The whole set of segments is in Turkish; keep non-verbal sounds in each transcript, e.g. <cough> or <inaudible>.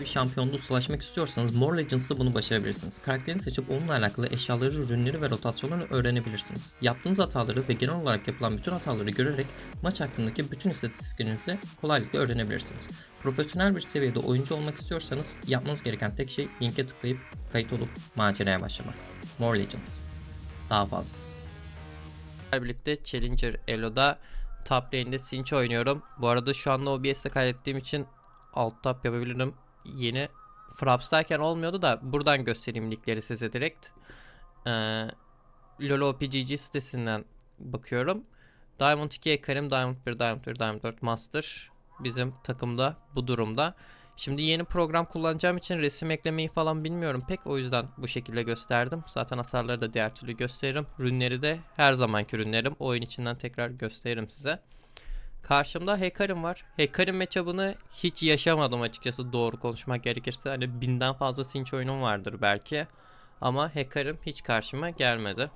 bir şampiyonluğu ulaşmak istiyorsanız More Legends'da bunu başarabilirsiniz. Karakterini seçip onunla alakalı eşyaları, ürünleri ve rotasyonlarını öğrenebilirsiniz. Yaptığınız hataları ve genel olarak yapılan bütün hataları görerek maç hakkındaki bütün istatistiklerinizi kolaylıkla öğrenebilirsiniz. Profesyonel bir seviyede oyuncu olmak istiyorsanız yapmanız gereken tek şey linke tıklayıp kayıt olup maceraya başlamak. More Legends. Daha fazlası. Birlikte Challenger Elo'da top lane'de Sinch oynuyorum. Bu arada şu anda OBS'te kaydettiğim için alt tab yapabilirim. Yeni Fraps'tayken olmuyordu da buradan göstereyim linkleri size direkt. Ee, LoLOPGG sitesinden bakıyorum. Diamond 2 Ekarim, Diamond 1, Diamond 1, Diamond 4 Master bizim takımda bu durumda. Şimdi yeni program kullanacağım için resim eklemeyi falan bilmiyorum pek o yüzden bu şekilde gösterdim. Zaten hasarları da diğer türlü gösteririm. Rünleri de her zamanki rünlerim. Oyun içinden tekrar gösteririm size. Karşımda Hekarim var. Hekarim matchup'ını hiç yaşamadım açıkçası doğru konuşmak gerekirse. Hani binden fazla Sinch oyunum vardır belki. Ama Hekarim hiç karşıma gelmedi.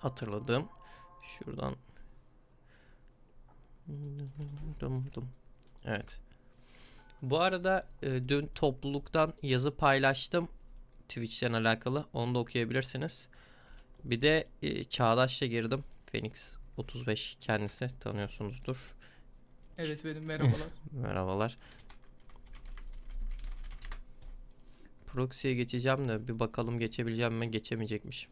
Hatırladığım. Şuradan. Evet. Bu arada e, dün topluluktan yazı paylaştım. Twitch'ten alakalı. Onu da okuyabilirsiniz. Bir de e, Çağdaş'la girdim. Phoenix 35 kendisi tanıyorsunuzdur. Evet benim merhabalar. <laughs> Merhabalar. Proxy'ye geçeceğim de bir bakalım geçebileceğim mi geçemeyecekmiş.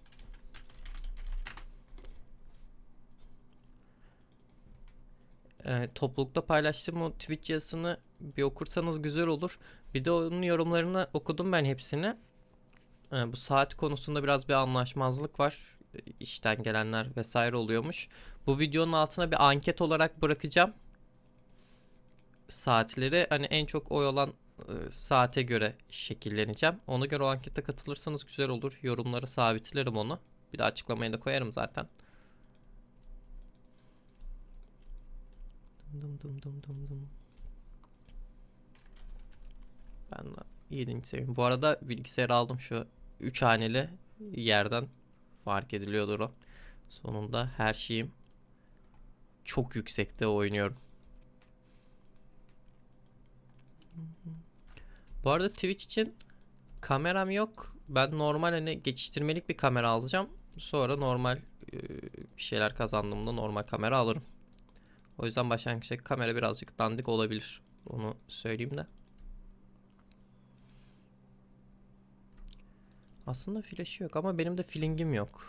Ee, toplulukta paylaştığım o Twitch yazısını bir okursanız güzel olur. Bir de onun yorumlarını okudum ben hepsini. Ee, bu saat konusunda biraz bir anlaşmazlık var. İşten gelenler vesaire oluyormuş. Bu videonun altına bir anket olarak bırakacağım saatleri hani en çok oy olan e, saate göre şekilleneceğim. Ona göre o ankete katılırsanız güzel olur. Yorumlara sabitlerim onu. Bir de açıklamaya da koyarım zaten. Dım dım dım dım dım. Ben de 7. seviyem. Bu arada bilgisayarı aldım şu 3 haneli yerden fark ediliyordur o. Sonunda her şeyim çok yüksekte oynuyorum. Bu arada Twitch için kameram yok. Ben normal hani geçiştirmelik bir kamera alacağım. Sonra normal e, bir şeyler kazandığımda normal kamera alırım. O yüzden başlangıçta kamera birazcık dandik olabilir. Onu söyleyeyim de. Aslında flash'ı yok ama benim de flingim yok.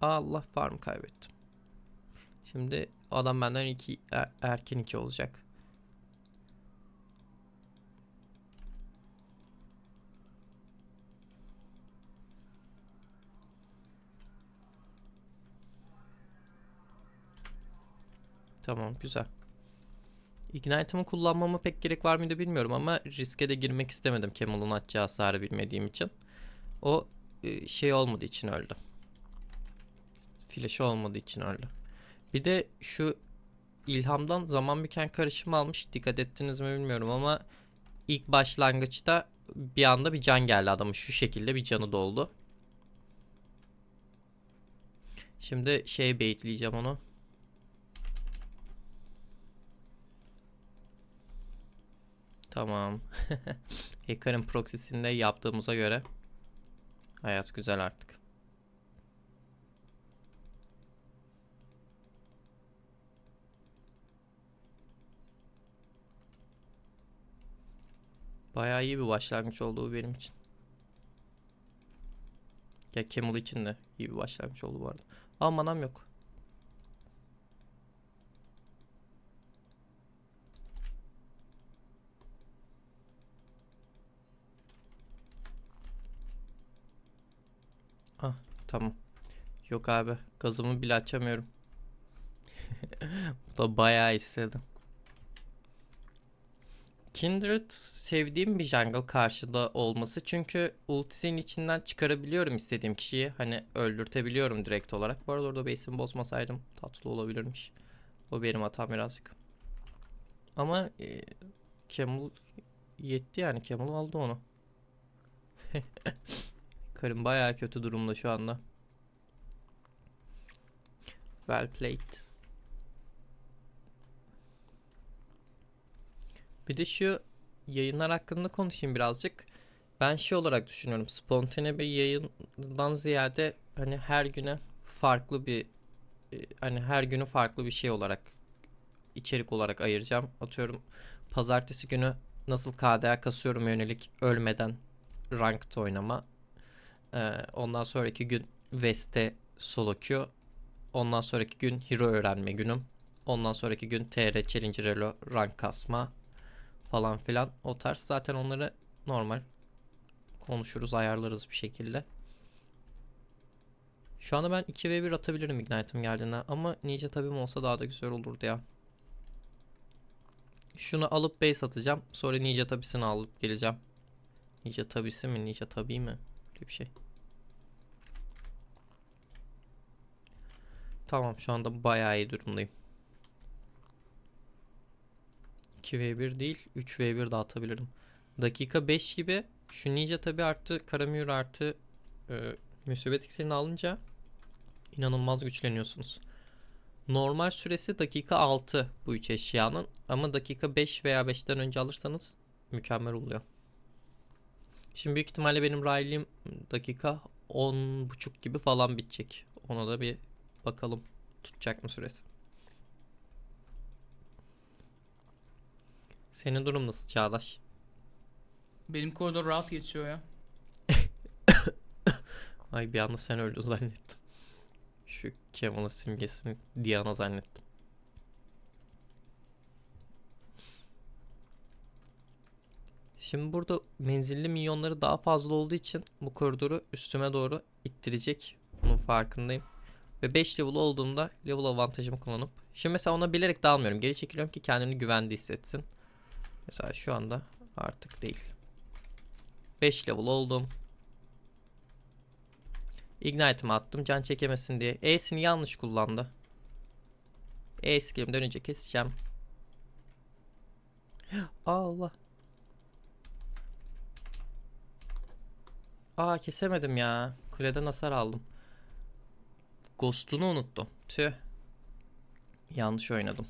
Allah farm kaybettim. Şimdi adam benden iki er- erken iki olacak. Tamam güzel. Ignite'ımı kullanmama pek gerek var mıydı bilmiyorum ama riske de girmek istemedim Camel'ın atacağı hasarı bilmediğim için. O e, şey olmadığı için öldü. Flash'ı olmadığı için öldü. Bir de şu ilhamdan zaman büken karışım almış. Dikkat ettiniz mi bilmiyorum ama ilk başlangıçta bir anda bir can geldi adamın. Şu şekilde bir canı doldu. Şimdi şey baitleyeceğim onu. Tamam. <laughs> Hacker'ın proxy'sinde yaptığımıza göre hayat güzel artık. Bayağı iyi bir başlangıç oldu bu benim için. Ya Camel için de iyi bir başlangıç oldu bu arada. Ama manam yok. Ah tamam. Yok abi gazımı bile açamıyorum. <laughs> Bu da bayağı istedim. Kindred sevdiğim bir jungle karşıda olması çünkü ultisinin içinden çıkarabiliyorum istediğim kişiyi. Hani öldürtebiliyorum direkt olarak. Bu arada orada base'imi bozmasaydım tatlı olabilirmiş. O benim hatam birazcık. Ama e, Camel yetti yani Camel aldı onu. <laughs> Karım bayağı kötü durumda şu anda. Well played. Bir de şu yayınlar hakkında konuşayım birazcık. Ben şey olarak düşünüyorum. Spontane bir yayından ziyade hani her güne farklı bir e, hani her günü farklı bir şey olarak içerik olarak ayıracağım. Atıyorum pazartesi günü nasıl KDA kasıyorum yönelik ölmeden ranked oynama. Ee, ondan sonraki gün Veste solo queue. Ondan sonraki gün hero öğrenme günüm. Ondan sonraki gün TR Challenger Elo rank kasma falan filan. O tarz zaten onları normal konuşuruz, ayarlarız bir şekilde. Şu anda ben 2v1 atabilirim Ignite'ım geldiğinde ama Ninja tabim olsa daha da güzel olurdu ya. Şunu alıp base atacağım. Sonra Ninja tabisini alıp geleceğim. Ninja tabisi mi? Ninja tabi mi? Öyle bir şey. Tamam şu anda bayağı iyi durumdayım. 2v1 değil 3v1 de atabilirim. Dakika 5 gibi şu ninja tabi artı karamür artı e, müsibet iksirini alınca inanılmaz güçleniyorsunuz. Normal süresi dakika 6 bu üç eşyanın ama dakika 5 veya 5'ten önce alırsanız mükemmel oluyor. Şimdi büyük ihtimalle benim Riley'im dakika 10.5 gibi falan bitecek. Ona da bir bakalım tutacak mı süresi. Senin durum nasıl Çağdaş? Benim koridor rahat geçiyor ya. <coughs> Ay bir anda sen öldün zannettim. Şu Kemal'ın simgesini Diana zannettim. Şimdi burada menzilli minyonları daha fazla olduğu için bu koridoru üstüme doğru ittirecek. Bunun farkındayım. Ve 5 level olduğumda level avantajımı kullanıp Şimdi mesela ona bilerek dalmıyorum. Geri çekiliyorum ki kendini güvende hissetsin. Mesela şu anda artık değil. 5 level oldum. Ignite'ımı attım can çekemesin diye. E'sini yanlış kullandı. E skill'im dönünce keseceğim. <gasps> Allah. Aa kesemedim ya. Kuleden hasar aldım. Ghost'unu unuttum. Tüh. Yanlış oynadım.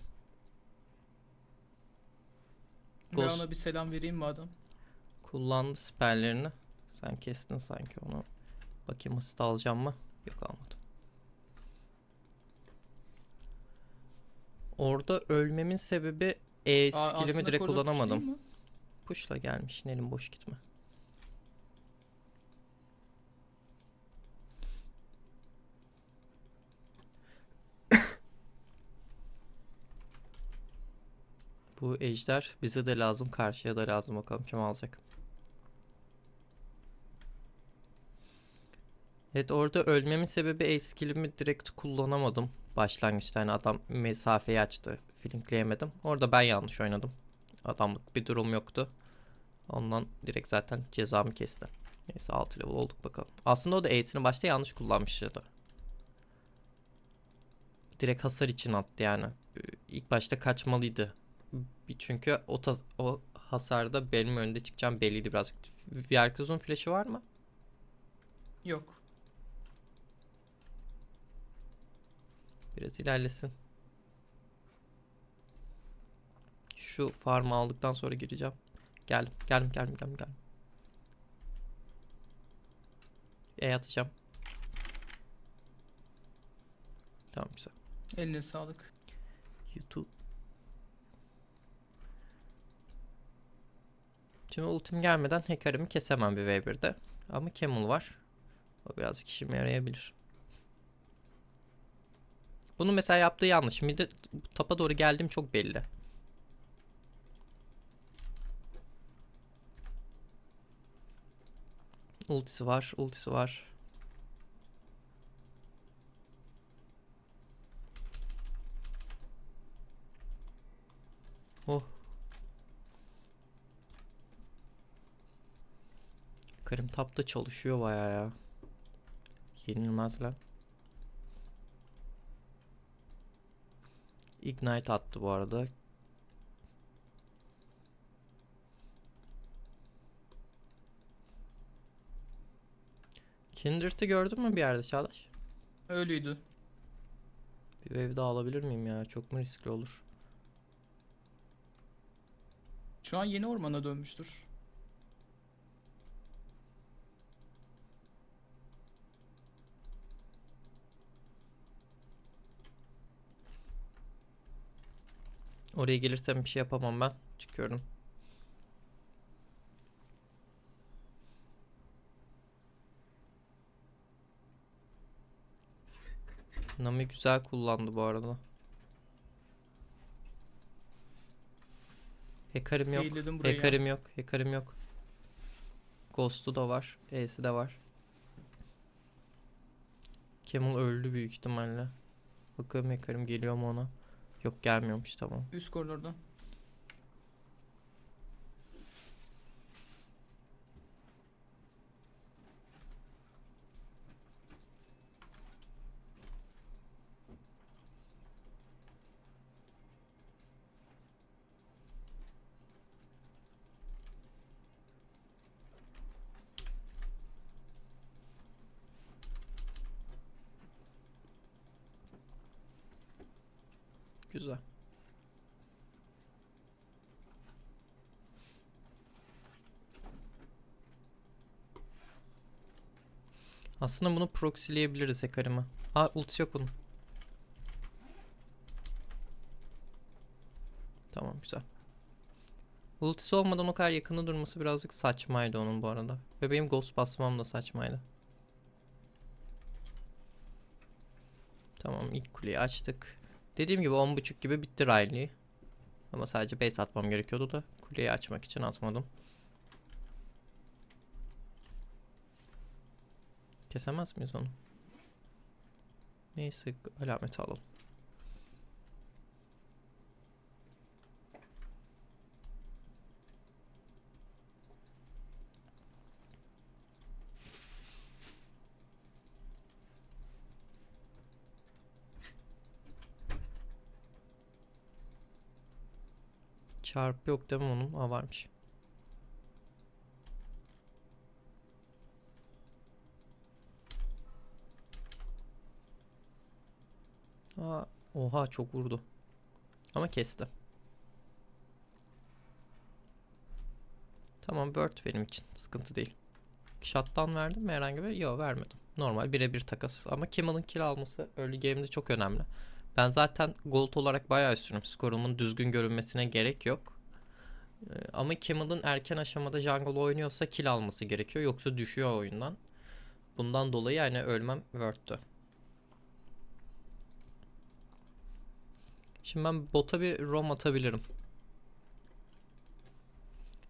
Ben Ghost- ona bir selam vereyim madem. Kullandı siperlerini. Sen kestin sanki onu. Bakayım asist alacağım mı? Yok almadım. Orada ölmemin sebebi E Aa, skillimi aslında direkt kullanamadım. değil mi? Push'la gelmiş. Elim boş gitme. Bu ejder bize de lazım, karşıya da lazım. Bakalım kim alacak. Evet orada ölmemin sebebi ace skillimi direkt kullanamadım. Başlangıçta hani adam mesafeyi açtı. Flinkleyemedim. Orada ben yanlış oynadım. Adamlık bir durum yoktu. Ondan direkt zaten cezamı kesti. Neyse 6 level olduk bakalım. Aslında o da ace'ini başta yanlış kullanmıştı. Direkt hasar için attı yani. Ee, İlk başta kaçmalıydı. Bir- Çünkü o, ta- o hasarda benim önde çıkacağım belliydi birazcık. Verkuz'un flash'ı var mı? Yok. Biraz ilerlesin. Şu farmı aldıktan sonra gireceğim. Geldim, geldim, geldim, geldim, geldim. E atacağım. Tamam güzel. Eline sağlık. YouTube. Şimdi ultim gelmeden hacker'ımı kesemem bir V1'de. Ama Camel var. O birazcık işime yarayabilir. Bunu mesela yaptığı yanlış. Mide tapa doğru geldim çok belli. Ultisi var, ultisi var. Karim tapta çalışıyor bayağı ya. Yenilmezler. Ignite attı bu arada. Kindred'i gördün mü bir yerde Çağdaş? Öyleydi. Bir wave daha alabilir miyim ya? Çok mu riskli olur? Şu an yeni ormana dönmüştür. Oraya gelirsem bir şey yapamam ben. Çıkıyorum. Nami güzel kullandı bu arada. Hacker'im yok. Hacker'im yok. Hacker'im yok. Ghost'u da var. E'si de var. Camel öldü büyük ihtimalle. Bakalım Hacker'im geliyor mu ona? Yok gelmiyormuş tamam. Üst koridorda. Güzel. Aslında bunu proxyleyebiliriz Hacker'ımı. Aa ultisi yok bunun. Tamam güzel. Ultisi olmadan o kadar yakında durması birazcık saçmaydı onun bu arada. Ve benim ghost basmam da saçmaydı. Tamam ilk kuleyi açtık. Dediğim gibi 10.5 gibi bitti Riley. Ama sadece base atmam gerekiyordu da kuleyi açmak için atmadım. Kesemez miyiz onu? Neyse alameti alalım. Çarpı yok değil mi onun? Aa varmış. Aa, oha çok vurdu. Ama kesti. Tamam Bird benim için. Sıkıntı değil. Shotdown verdim mi herhangi bir? Yok vermedim. Normal birebir takas. Ama Kemal'ın kill alması early game'de çok önemli. Ben zaten gold olarak bayağı üstünüm. Skorumun düzgün görünmesine gerek yok. Ee, Ama Kemal'ın erken aşamada jungle oynuyorsa kill alması gerekiyor. Yoksa düşüyor oyundan. Bundan dolayı yani ölmem worth'tü. Şimdi ben bota bir rom atabilirim.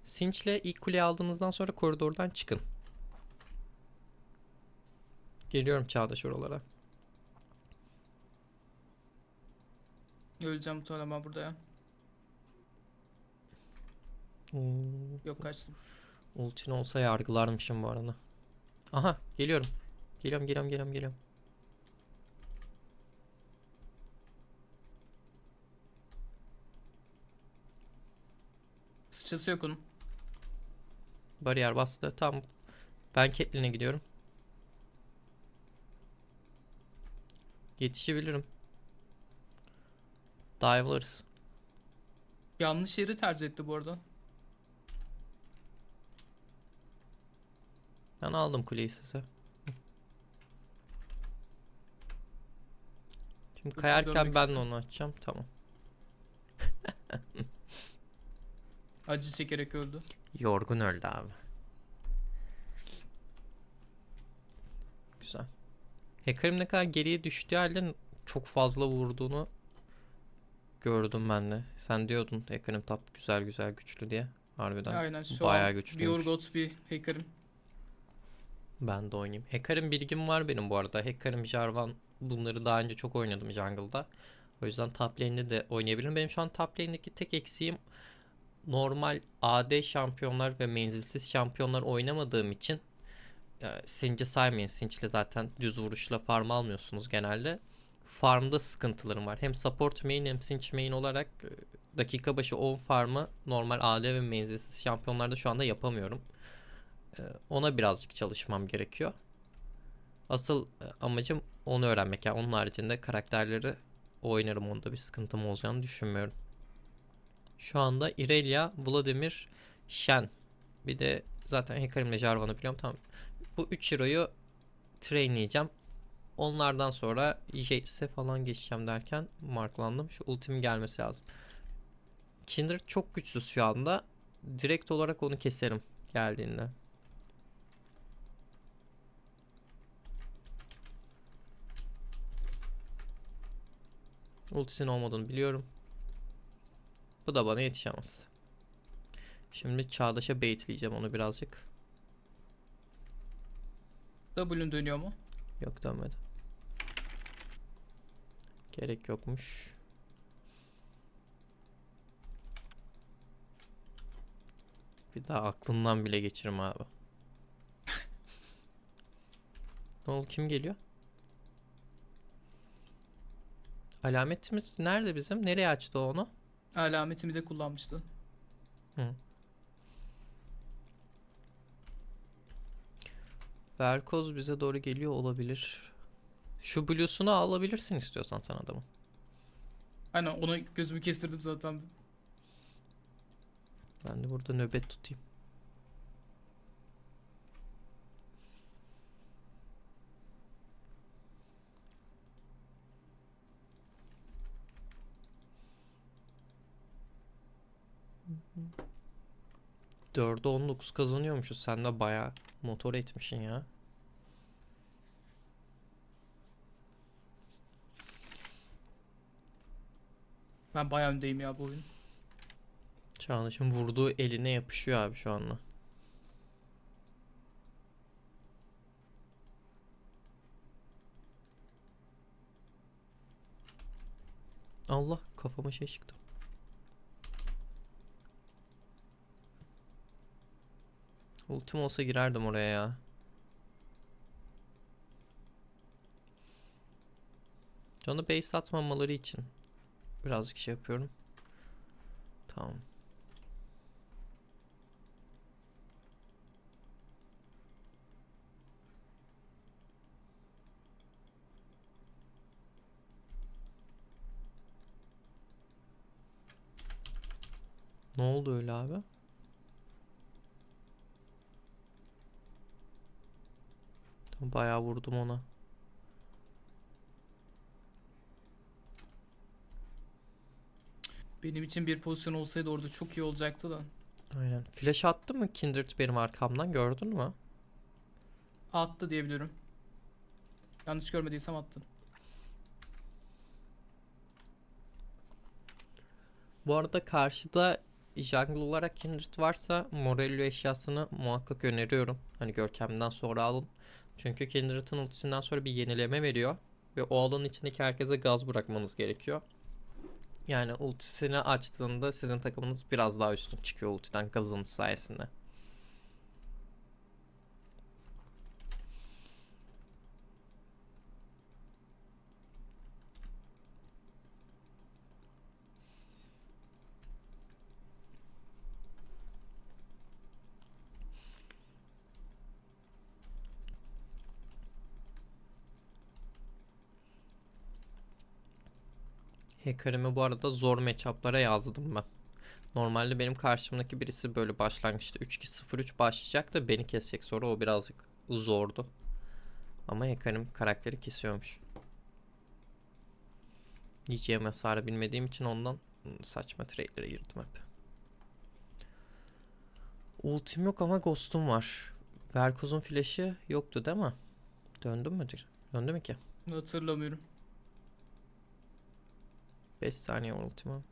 Sinch'le ilk kuleyi aldığınızdan sonra koridordan çıkın. Geliyorum Çağdaş oralara. Öleceğim muhtemelen burada ya. Hmm, Yok kaçtım. Ultin olsa yargılarmışım bu arada. Aha geliyorum. Geliyorum geliyorum geliyorum geliyorum. Sıçrası yok onun. Bariyer bastı. Tamam. Ben Caitlyn'e gidiyorum. Yetişebilirim. Dive'larız. Yanlış yeri tercih etti bu arada. Ben aldım kuleyi size. Şimdi Dur, kayarken ben de onu açacağım. Tamam. <laughs> Acı çekerek öldü. Yorgun öldü abi. Güzel. Hacker'ım ne kadar geriye düştüğü halde çok fazla vurduğunu gördüm ben de. Sen diyordun Hacker'ım tap güzel güzel güçlü diye. Harbiden Aynen şu bayağı an bir güçlüymüş. Urgot bir hacker'ım. Ben de oynayayım. Hacker'ım bilgim var benim bu arada. Hacker'ım, Jarvan bunları daha önce çok oynadım jungle'da. O yüzden top lane'de de oynayabilirim. Benim şu an top lane'deki tek eksiğim normal AD şampiyonlar ve menzilsiz şampiyonlar oynamadığım için e, Sinch'i saymayın. Sinch'le zaten düz vuruşla farm almıyorsunuz genelde. Farmda sıkıntılarım var. Hem support main hem Sinch main olarak e, dakika başı 10 farmı normal AD ve menzilsiz şampiyonlarda şu anda yapamıyorum. E, Ona birazcık çalışmam gerekiyor. Asıl e, amacım onu öğrenmek. Yani onun haricinde karakterleri oynarım. Onda bir sıkıntım olacağını düşünmüyorum. Şu anda Irelia, Vladimir, Shen. Bir de zaten Hekarim'le Jarvan'ı biliyorum. Tamam. Bu 3 hero'yu trainleyeceğim. Onlardan sonra Jace'e falan geçeceğim derken marklandım. Şu ultimin gelmesi lazım. Kindred çok güçsüz şu anda. Direkt olarak onu keserim geldiğinde. Ultisinin olmadığını biliyorum. Bu da bana yetişemez. Şimdi Çağdaş'a baitleyeceğim onu birazcık. W'ün dönüyor mu? Yok dönmedi. Gerek yokmuş. Bir daha aklından bile geçirim abi. <laughs> ne oldu kim geliyor? Alametimiz nerede bizim? Nereye açtı onu? Alametimi de kullanmıştı. Velkoz bize doğru geliyor olabilir. Şu blues'unu alabilirsin istiyorsan sen adamı. Aynen ona gözümü kestirdim zaten. Ben de burada nöbet tutayım. Dörde 19 kazanıyormuşuz. Sen de bayağı motor etmişsin ya. Ben bayağı öndeyim ya bu oyun. Çağdaş'ın vurduğu eline yapışıyor abi şu anda. Allah kafama şey çıktı. Ultim olsa girerdim oraya ya. Canı base atmamaları için birazcık şey yapıyorum. Tamam. Ne oldu öyle abi? Bayağı vurdum ona. Benim için bir pozisyon olsaydı orada çok iyi olacaktı da. Aynen. Flash attı mı Kindred benim arkamdan gördün mü? Attı diyebilirim. Yanlış görmediysem attı. Bu arada karşıda jungle olarak Kindred varsa Morello eşyasını muhakkak öneriyorum. Hani Görkem'den sonra alın. Çünkü Kindred'ın ultisinden sonra bir yenileme veriyor. Ve o alanın içindeki herkese gaz bırakmanız gerekiyor. Yani ultisini açtığında sizin takımınız biraz daha üstün çıkıyor ultiden gazınız sayesinde. Hacker'imi bu arada zor matchup'lara yazdım ben. Normalde benim karşımdaki birisi böyle başlangıçta 3-2-0-3 başlayacak da beni kesecek sonra o birazcık zordu. Ama Hacker'im karakteri kesiyormuş. Yiyeceğim hasarı bilmediğim için ondan saçma trade'lere girdim hep. Ultim yok ama Ghost'um var. Velkoz'un flash'ı yoktu değil mi? Döndü mü? Döndü mü ki? Hatırlamıyorum. 5 saniye ultima.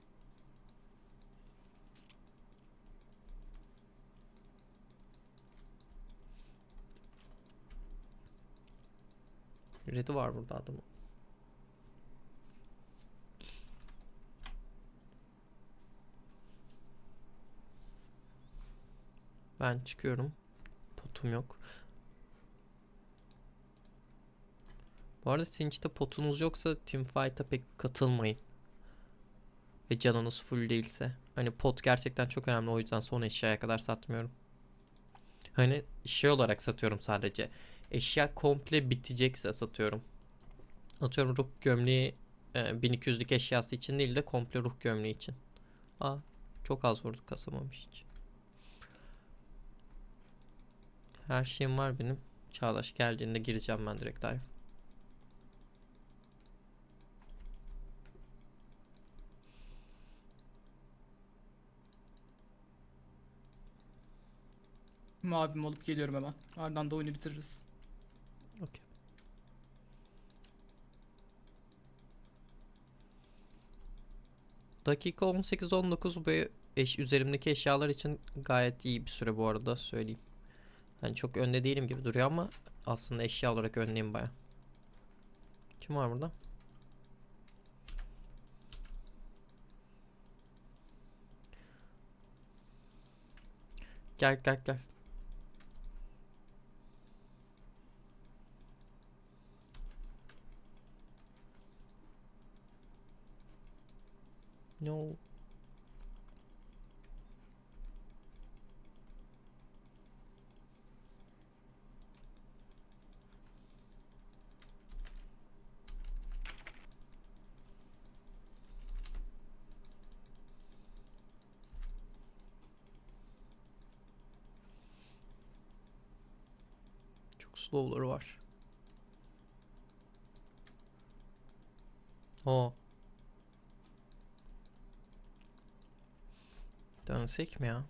Red'i var burada adamın. Ben çıkıyorum. Potum yok. Bu arada sizin işte potunuz yoksa teamfight'a pek katılmayın ve canınız full değilse. Hani pot gerçekten çok önemli o yüzden son eşyaya kadar satmıyorum. Hani şey olarak satıyorum sadece. Eşya komple bitecekse satıyorum. Atıyorum ruh gömleği e, 1200'lük eşyası için değil de komple ruh gömleği için. Aa Çok az vurduk kasamamış hiç. Her şeyim var benim. Çağdaş geldiğinde gireceğim ben direkt dive. Mavim olup geliyorum hemen. Ardından da oyunu bitiririz. Okey. Dakika 18-19 bu eş, üzerimdeki eşyalar için gayet iyi bir süre bu arada söyleyeyim. Hani çok önde değilim gibi duruyor ama aslında eşya olarak önleyim baya. Kim var burada? Gel gel gel. No. Çok slow'ları var. O. Dönsek mi ya?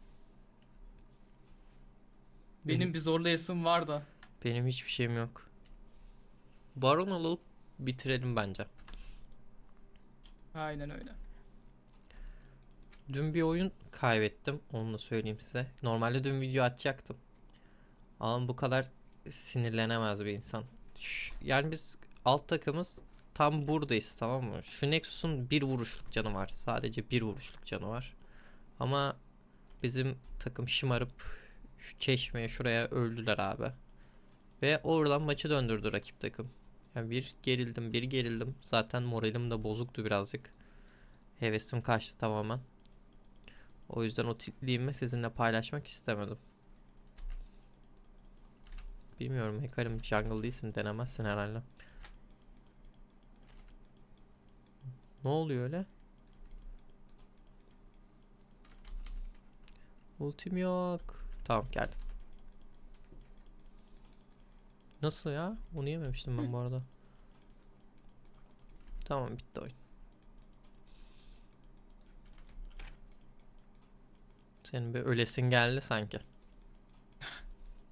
Benim bir zorlayasım var da. Benim hiçbir şeyim yok. Baron alıp bitirelim bence. Aynen öyle. Dün bir oyun kaybettim. Onu da söyleyeyim size. Normalde dün video açacaktım. Ama bu kadar sinirlenemez bir insan. Yani biz alt takımız tam buradayız tamam mı? Şu Nexus'un bir vuruşluk canı var. Sadece bir vuruşluk canı var. Ama bizim takım şımarıp şu çeşmeye şuraya öldüler abi. Ve oradan maçı döndürdü rakip takım. Yani bir gerildim bir gerildim. Zaten moralim de bozuktu birazcık. Hevesim kaçtı tamamen. O yüzden o tipliğimi sizinle paylaşmak istemedim. Bilmiyorum Hekarim jungle değilsin denemezsin herhalde. Ne oluyor öyle? Ultim yok. Tamam geldim. Nasıl ya? Onu yememiştim ben bu arada. Tamam bitti oyun. Senin bir ölesin geldi sanki.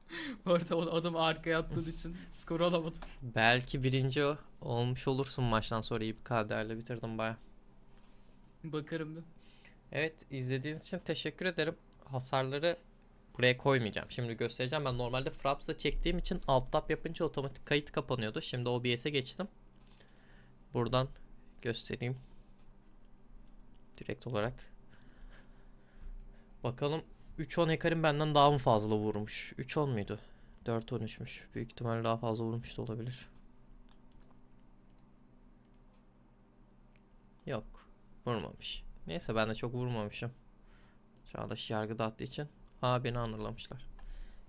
<laughs> Orada o adam arkaya attığın <laughs> için skoru alamadım. Belki birinci o- olmuş olursun maçtan sonra iyi bir kaderle bitirdim baya. Bakarım bir. Evet izlediğiniz için teşekkür ederim. Hasarları buraya koymayacağım. Şimdi göstereceğim. Ben normalde Fraps'a çektiğim için alt tab yapınca otomatik kayıt kapanıyordu. Şimdi OBS'e geçtim. Buradan göstereyim. Direkt olarak. Bakalım 3-10 Hekarim benden daha mı fazla vurmuş? 3-10 muydu? 4-13'müş. Büyük ihtimalle daha fazla vurmuş da olabilir. Yok. Vurmamış. Neyse ben de çok vurmamışım. Çağdaş yargıda attığı için. Aa beni anırlamışlar.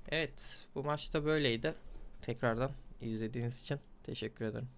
Evet bu maçta böyleydi. Tekrardan izlediğiniz için teşekkür ederim.